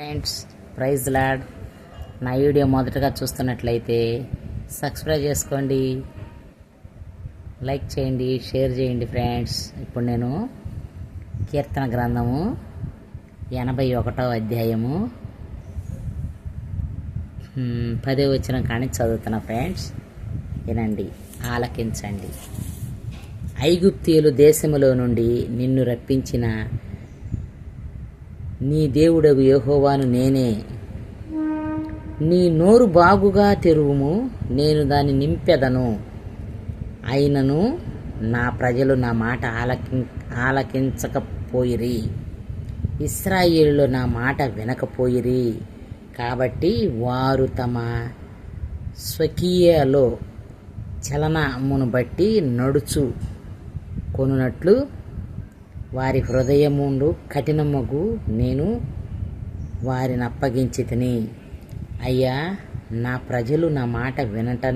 Friends praise lord. నా video మొదటగా చూస్తున్నట్లయితే సబ్స్క్రైబ్ చేసుకోండి లైక్ చేయండి షేర్ చేయండి ఫ్రెండ్స్. ఇప్పుడు నేను కీర్తన గ్రంథము ఎనభై ఒకటో అధ్యాయము పదే వచ్చిన కానీ చదువుతున్నా ఫ్రెండ్స్. వినండి ఆలకించండి. ఐగుప్తీయులు దేశములో నుండి నిన్ను రప్పించిన నీ దేవుడగు యహోవాను నేనే. నీ నోరు బాగుగా తెరువుము నేను దాన్ని నింపెదను. అయినను నా ప్రజలు నా మాట ఆలకి ఆలకించకపోయిరి. ఇస్రాయిల్లో నా మాట వినకపోయిరి. కాబట్టి వారు తమ స్వకీయలో చలనమును బట్టి నడుచు కొనున్నట్లు వారి హృదయముండు కఠినముగు నేను వారిని అప్పగించి తిని అయ్యా నా ప్రజలు నా మాట వినట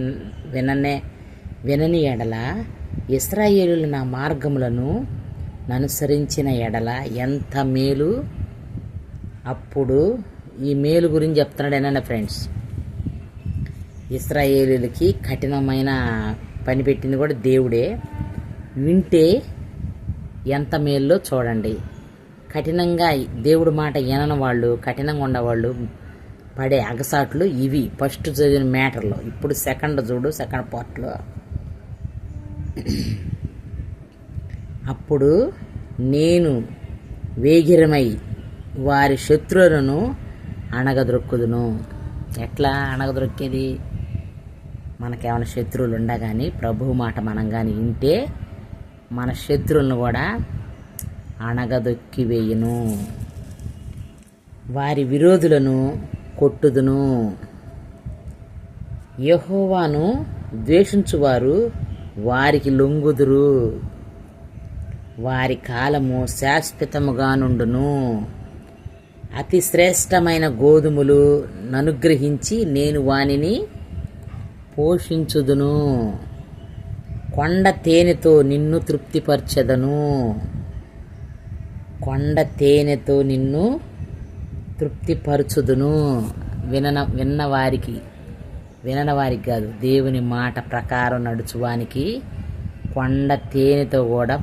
విననే వినని ఎడల ఇస్రాయేలు నా మార్గములను అనుసరించిన ఎడల ఎంత మేలు? అప్పుడు ఈ మేలు గురించి చెప్తున్నాడు ఏనండి ఫ్రెండ్స్. ఇస్రాయేలులకి కఠినమైన పని పెట్టింది కూడా దేవుడే. వింటే ఎంత మేల్లో చూడండి. కఠినంగా దేవుడి మాట వినని వాళ్ళు కఠినంగా ఉండేవాళ్ళు పడే అగసాట్లు ఇవి. ఫస్ట్ చదివిన మ్యాటర్లో. ఇప్పుడు సెకండ్ చూడు సెకండ్ పార్ట్లో. అప్పుడు నేను వేగిరమై వారి శత్రువులను అణగదొక్కుదును ఎట్లా అణగదొక్కేది మనకేమైనా శత్రువులు ఉండగాని ప్రభువు మాట మనం కానీ వింటే మన శత్రువులను కూడా అణగదొక్కి వేయును. వారి విరోధులను కొట్టుదును. యహోవాను ద్వేషించువారు వారికి లొంగుదురు. వారి కాలము శాశ్వతముగా నుండును. అతి శ్రేష్టమైన గోధుమలు ననుగ్రహించి నేను వానిని పోషించుదును. కొండ తేనెతో నిన్ను తృప్తిపరచెదను. కొండ తేనెతో నిన్ను తృప్తిపరచుదును. వినన విన్నవారికి విననివారికి కాదు దేవుని మాట ప్రకారం నడుచువానికి కొండ తేనెతో కూడా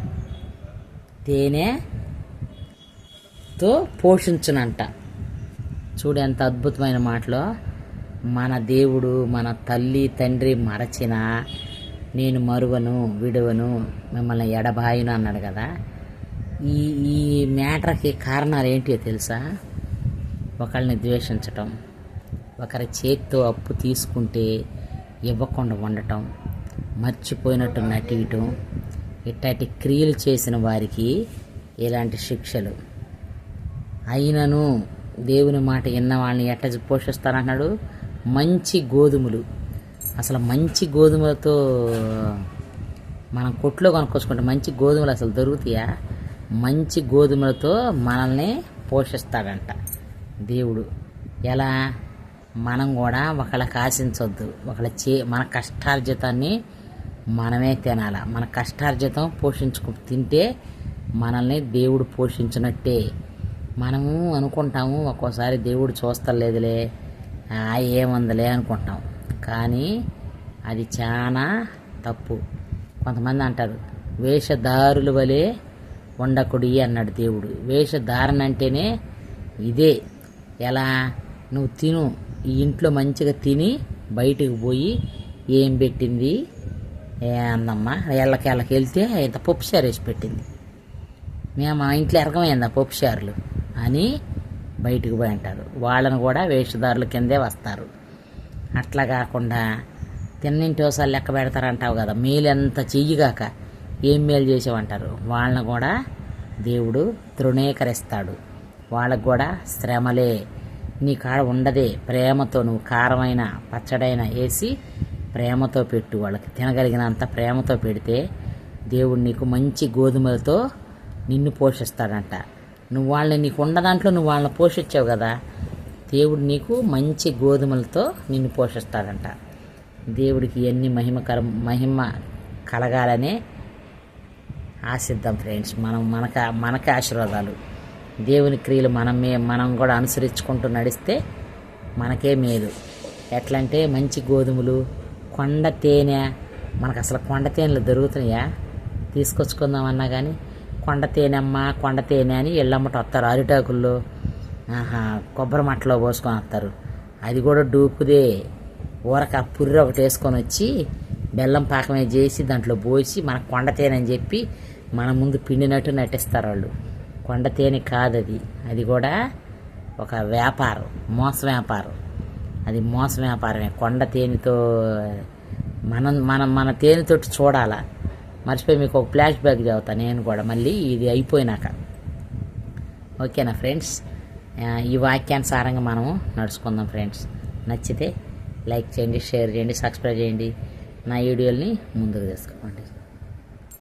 తేనెతో పోషించునంట. చూడు ఎంత అద్భుతమైన మాటలో మన దేవుడు మన తల్లి తండ్రి మరచిన నేను మరువను విడవను మిమ్మల్ని ఎడబాయును అన్నాడు కదా. ఈ ఈ మ్యాటర్కి కారణాలు ఏంటో తెలుసా? ఒకళ్ళని ద్వేషించటం ఒకరి చేతితో అప్పు తీసుకుంటే ఇవ్వకుండా ఉండటం మర్చిపోయినట్టు నటియటం ఇట్లాంటి క్రియలు చేసిన వారికి ఇలాంటి శిక్షలు. అయినను దేవుని మాట విన్న వాళ్ళని ఎట్ట పోషిస్తానంటున్నాడు మంచి గోధుమలు. అసలు మంచి గోధుమలతో మనం కొట్లో కొనుక్కోసుకుంటే మంచి గోధుమలు అసలు దొరుకుతాయా? మంచి గోధుమలతో మనల్ని పోషిస్తాడంట దేవుడు. ఎలా? మనం కూడా ఒకళ్ళకి ఆశించవద్దు ఒకళ్ళ చే మన కష్టార్జితాన్ని మనమే తినాల. మన కష్టార్జితం పోషించుకు తింటే మనల్ని దేవుడు పోషించినట్టే. మనము అనుకుంటాము ఒక్కోసారి దేవుడు చూస్తలేదులే. ఆ, ఏముందిలే అనుకుంటాం. కానీ అది చాలా తప్పు. కొంతమంది అంటారు వేషధారుల వలె ఉండకుడి అన్నాడు దేవుడు. వేషధారణ అంటేనే ఇదే. ఎలా? నువ్వు తిను. ఈ ఇంట్లో మంచిగా తిని బయటికి పోయి ఏం పెట్టింది? ఏ అందమ్మా ఎళ్ళకి ఎళ్ళకి వెళ్తే ఇంత పప్పుచారు వేసి పెట్టింది. మేము మా ఇంట్లో ఎరగమైందా పప్పుచారలు అని బయటికి పోయి అంటారు. వాళ్ళని కూడా వేషధారుల కిందే వస్తారు. అట్లా కాకుండా తిన్నింటోసారి లెక్క పెడతారంటావు కదా మేలు ఎంత చెయ్యిగాక ఏం మేలు చేసావంటారు? వాళ్ళని కూడా దేవుడు తృణీకరిస్తాడు. వాళ్ళకు కూడా శ్రమలే. నీ కాడ ఉండదే. ప్రేమతో నువ్వు కారమైన పచ్చడైన వేసి ప్రేమతో పెట్టు వాళ్ళకి. తినగలిగినంత ప్రేమతో పెడితే దేవుడు నీకు మంచి గోధుమలతో నిన్ను పోషిస్తాడంట. నువ్వు వాళ్ళని నీకు ఉన్న దాంట్లో నువ్వు వాళ్ళని పోషించావు కదా దేవుడు నీకు మంచి గోధుమలతో నిన్ను పోషిస్తాడంట. దేవుడికి ఎన్ని మహిమకర మహిమ కలగాలనే ఆశిద్దాం ఫ్రెండ్స్. మనం మనక మనకే ఆశీర్వాదాలు. దేవుని క్రియలు మనమే మనం కూడా అనుసరించుకుంటూ నడిస్తే మనకే మేలు. ఎట్లా అంటే మంచి గోధుమలు కొండ తేనె మనకు అసలు కొండ తేనెలు దొరుకుతున్నాయా? తీసుకొచ్చుకుందామన్నా కానీ కొండ తేనెమ్మ కొండ తేనె అని ఎల్లమ్మట వస్తారు అరిటాకుల్లో. కొబ్బరి మట్టలో పోసుకొని వస్తారు. అది కూడా డూపుదే. ఊరక పుర్రె ఒకటి వేసుకొని వచ్చి బెల్లం పాకమే చేసి దాంట్లో పోసి మన కొండ తేనె అని చెప్పి మన ముందు పిండినట్టు నటిస్తారు వాళ్ళు. కొండ తేనె కాదు అది. అది కూడా ఒక వ్యాపారం మోస వ్యాపారం. అది మోసం వ్యాపారమే. కొండ తేనెతో మనం మనం మన తేనెతోటి చూడాలా. మర్చిపోయి మీకు ఒక ఫ్లాష్ బ్యాక్ చదువుతాను నేను కూడా. మళ్ళీ ఇది అయిపోయినాక. ఓకేనా ఫ్రెండ్స్ ఈ వాక్యానుసారంగా మనము నడుచుకుందాం ఫ్రెండ్స్ నచ్చితే లైక్ చేయండి షేర్ చేయండి సబ్స్క్రైబ్ చేయండి. నా వీడియోల్ని ముందుకు తీసుకోండి